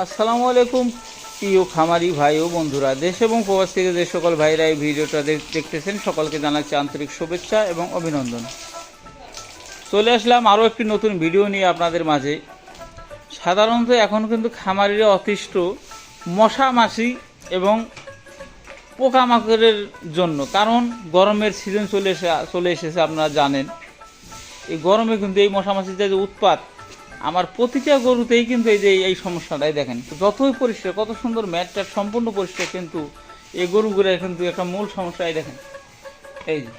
আসসালামু আলাইকুম। প্রিয় খামারি ভাই ও বন্ধুরা, দেশ এবং প্রবাস থেকে যে সকল ভাইরা এই ভিডিওটা দেখতেছেন, সকলকে জানাচ্ছি আন্তরিক শুভেচ্ছা এবং অভিনন্দন। চলে আসলাম আরও একটি নতুন ভিডিও নিয়ে আপনাদের মাঝে। সাধারণত এখন কিন্তু খামারিরা অতিষ্ঠ মশা মাছি এবং পোকামাকড়ের জন্য, কারণ গরমের সিজন চলে এসে, চলে এসেছে, আপনারা জানেন। এই গরমে কিন্তু এই মশামাছির যে উৎপাত আমার প্রতিটা গরুতেই কিন্তু এই যে এই সমস্যাটাই দেখেন। যতই পরিষ্কার, কত সুন্দর ম্যাটটা, সম্পূর্ণ পরিষ্কার কিন্তু এই গরুগুলোর কিন্তু একটা মূল সমস্যাই দেখেন। এই যে,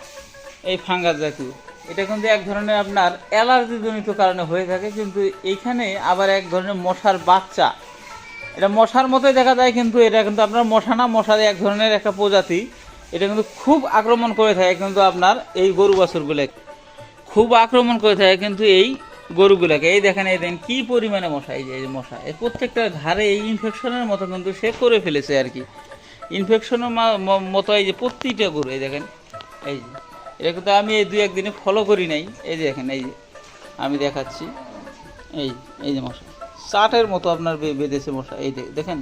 এই ফাঙ্গাস জাতীয়। এটা কিন্তু এক ধরনের আপনার অ্যালার্জি জনিত কারণে হয়ে থাকে, কিন্তু এইখানে আবার এক ধরনের মশার বাচ্চা। এটা মশার মতোই দেখা যায়, কিন্তু এটা কিন্তু আপনার মশা না, মশার এক ধরনের একটা প্রজাতি। এটা কিন্তু খুব আক্রমণ করে থাকে কিন্তু আপনার এই গরু বাছুরগুলোকে। খুব আক্রমণ করে থাকে কিন্তু এই গরুগুলোকে। এই দেখেন এই দেখেন, কি পরিমাণে মশা, এই যে মশা। এই প্রত্যেকটা ঘাড়ে এই ইনফেকশনের মতো কিন্তু সে করে ফেলেছে আর কি। ইনফেকশনের মতো এই যে প্রতিটা গরু, এই দেখেন, এই যে। এটা কিন্তু আমি এই দুই একদিনে ফলো করি নাই। এই যে দেখেন, এই যে, আমি দেখাচ্ছি। এই এই যে মশা। চাটের মতো আপনার বেঁধেছে মশা, এই দে- দেখেন।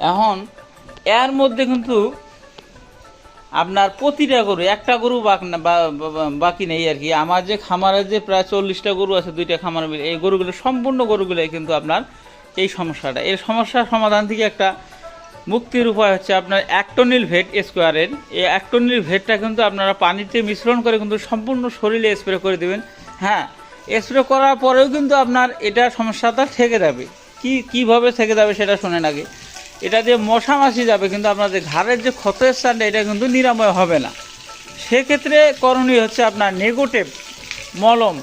এখন, এর মধ্যে কিন্তু আপনার প্রতিটা গরু, একটা গরু বাকি নেই আর কি। আমার যে খামারে যে প্রায় চল্লিশটা গরু আছে, দুইটা খামার মিলে, এই গরুগুলো, সম্পূর্ণ গরুগুলোই কিন্তু আপনার এই সমস্যাটা। এই সমস্যার সমাধান থেকে একটা মুক্তির উপায় হচ্ছে আপনার অ্যাক্টোনিল ভেট স্কোয়ারের। এই অ্যাক্টোনিল ভেটটা কিন্তু আপনারা পানিতে মিশ্রণ করে কিন্তু সম্পূর্ণ শরীরে স্প্রে করে দেবেন। হ্যাঁ স্প্রে করার পরেও কিন্তু আপনার এটা সমস্যাটা থেকে যাবে। কি কীভাবে থেকে যাবে সেটা শোনেন আগে। এটা দিয়ে মশা মাছি যাবে, কিন্তু আপনাদের ঘাড়ের যে ক্ষত স্থানটা, এটা কিন্তু নিরাময় হবে না। সেক্ষেত্রে করণীয় হচ্ছে আপনার নেগোটেভ মলম।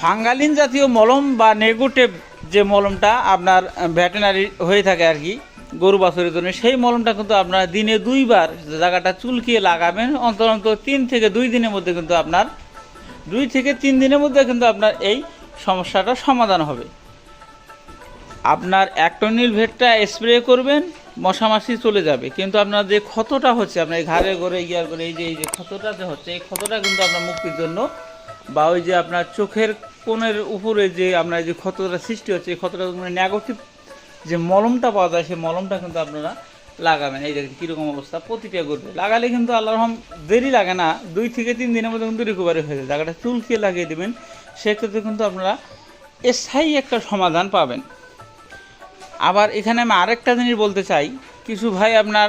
ফাঙ্গালিন জাতীয় মলম বা নেগোটেভ যে মলমটা আপনার ভেটেনারি হয়ে থাকে আর কি, গরু বাছুরের জন্য, সেই মলমটা কিন্তু আপনার দিনে দুইবার জায়গাটা চুলকিয়ে লাগাবেন, অন্তর অন্তর তিন থেকে দুই দিনের মধ্যে কিন্তু আপনার, দুই থেকে তিন দিনের মধ্যে কিন্তু আপনার এই সমস্যাটা সমাধান হবে। আপনার অ্যাক্টোনিল ভেটটা স্প্রে করবেন, মশামাছি চলে যাবে। কিন্তু আপনার যে ক্ষতটা হচ্ছে, আপনার ঘাড়ে ঘরে ইয়ার করে এই যে এই যে ক্ষতটা যে হচ্ছে, এই ক্ষতটা কিন্তু আপনার মুক্তির জন্য বা ওই যে আপনার চোখের কোণের উপরে যে আপনার যে ক্ষতটা সৃষ্টি হচ্ছে, এই ক্ষতটা মানে নেগেটিভ যে মলমটা পাওয়া যায়, সেই মলমটা কিন্তু আপনারা লাগাবেন। এই দেখেন কীরকম অবস্থা, প্রতিটা করবে লাগালে কিন্তু আল্লাহ রহম দেরি লাগে না, দুই থেকে তিন দিনের মধ্যে কিন্তু রিকভারি হয়ে যায়। জায়গাটা চুলকিয়ে লাগিয়ে দেবেন, সেক্ষেত্রে কিন্তু আপনারা স্থায়ী একটা সমাধান পাবেন। আবার এখানে আমি আরেকটা জিনিস বলতে চাই। কিছু ভাই আপনার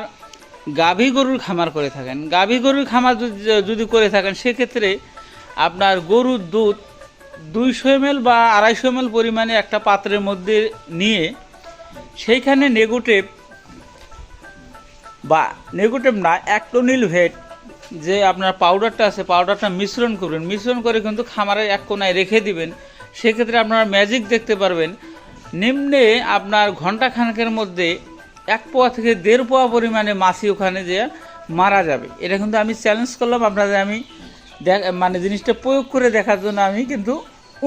গাভী গরুর খামার করে থাকেন। গাভী গরুর খামার যদি- করে থাকেন, সেক্ষেত্রে আপনার গরুর দুধ দুইশো এমএল বা আড়াইশো এমএল পরিমাণে একটা পাত্রের মধ্যে নিয়ে সেইখানে নেগোটিভ বা নেগোটিভ না, অ্যাক্টোনিল ভেট যে আপনার পাউডারটা আছে, পাউডারটা মিশ্রণ করবেন। মিশ্রণ করে কিন্তু খামারের এক কোনায় রেখে দিবেন। সেক্ষেত্রে আপনারা ম্যাজিক দেখতে পারবেন। নিম্নে আপনার ঘণ্টা খানেকের মধ্যে এক পোয়া থেকে দেড় পোয়া পরিমাণে মাছি ওখানে যে মারা যাবে। এটা কিন্তু আমি চ্যালেঞ্জ করলাম, আপনাদের আমি মানে জিনিসটা প্রয়োগ করে দেখার জন্য আমি কিন্তু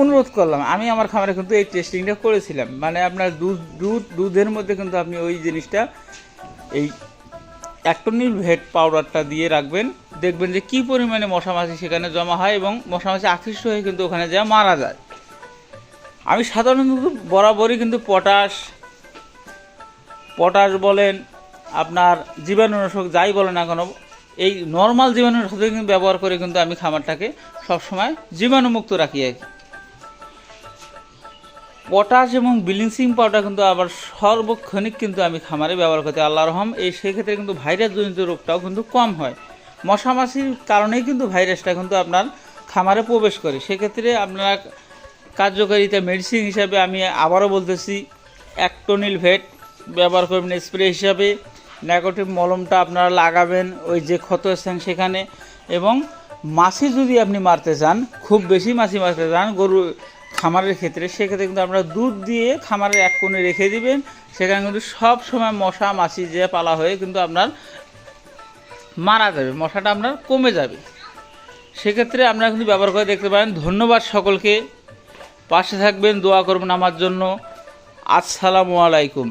অনুরোধ করলাম। আমি আমার খামারে কিন্তু এই টেস্টিংটা করেছিলাম। মানে আপনার দুধ দুধ দুধের মধ্যে কিন্তু আপনি ওই জিনিসটা এই অ্যাক্টোনিল ভেট পাউডারটা দিয়ে রাখবেন। দেখবেন যে কি পরিমাণে মশামাছি সেখানে জমা হয় এবং মশামাছি আকৃষ্ট হয়ে কিন্তু ওখানে যা মারা যায়। আমি সাধারণত বরাবরই কিন্তু পটাশ পটাশ বলেন আপনার জীবাণুনাশক যাই বলেন না কেন, এই নর্মাল জীবাণুনাশক কিন্তু ব্যবহার করে কিন্তু আমি খামারটাকে সবসময় জীবাণুমুক্ত রাখি আর কি। পটাশ এবং ব্লিচিং পাউডার কিন্তু আবার সর্বক্ষণিক কিন্তু আমি খামারে ব্যবহার করতে আল্লাহ রহম, এই সেক্ষেত্রে কিন্তু ভাইরাস জনিত রোগটাও কিন্তু কম হয়। মশামাছির কারণেই কিন্তু ভাইরাসটা কিন্তু আপনার খামারে প্রবেশ করে। সেক্ষেত্রে আপনার কার্যকারিতা মেডিসিন হিসাবে আমি আবারও বলতেছি অ্যাক্টোনিল ভেট ব্যবহার করবেন স্প্রে হিসাবে। নেগেটিভ মলমটা আপনারা লাগাবেন, ওই যে ক্ষত স্থান সেখানে। এবং মাছি যদি আপনি মারতে চান, খুব বেশি মাছি মারতে চান, গরু খামারের ক্ষেত্রে, সেক্ষেত্রে কিন্তু আপনারা দুধ দিয়ে খামারের এক কোণে রেখে দিবেন। সেখানে কিন্তু সব সময় মশা, মাছি যে পালা হয়ে কিন্তু আপনার মারা যাবে, মশাটা আপনার কমে যাবে। সেক্ষেত্রে আপনারা কিন্তু ব্যবহার করে দেখতে পারেন। ধন্যবাদ সকলকে। পাশে থাকবেন দোয়া করবেন আমার জন্য। আসসালামু আলাইকুম।